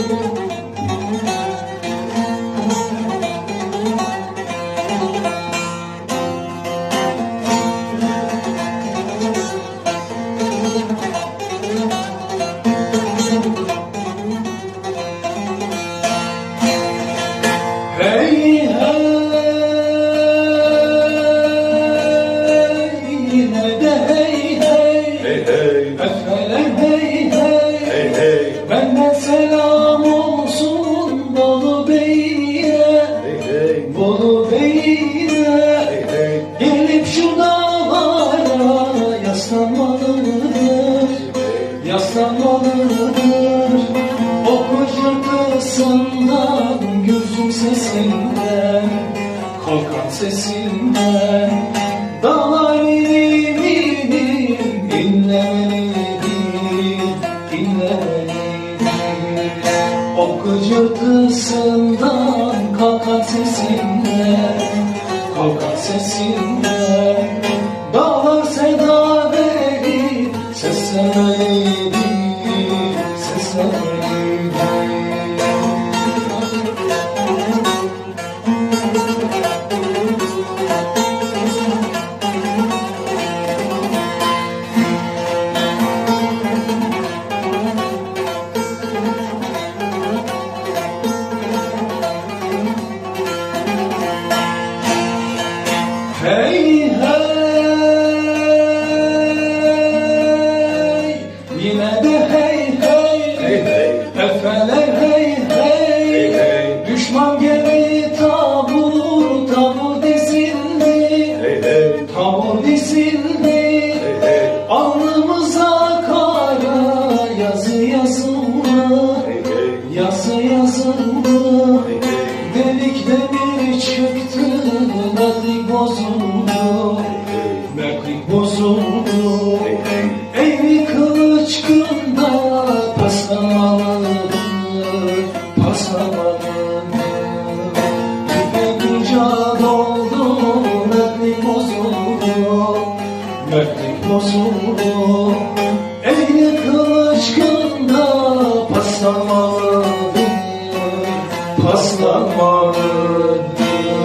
Hey hey Yaslanmalıdır O kıcırtısından Gözüm sesinden Korkan sesinden Dağlar inim inim İnlemelidir İnlemelidir O kıcırtısından Kalkan sesinden Korkan sesinden Hey hey Yine de hey hey. Hey hey, Efeler hey hey. Hey hey, Düşman gibi tabur tabur dizildi. Hey hey, Tabur dizildi. Hey hey, Alnımıza kara yazı yazıldı. Hey hey, Yazı yazıldı Mertlik bozuldu Mertlik bozuldu Eğri kılıç kında Paslamalıdır Paslamalıdır Gidince doldu Mertlik bozuldu Mertlik bozuldu Eğri kılıç kında Paslamalıdır Paslamalıdır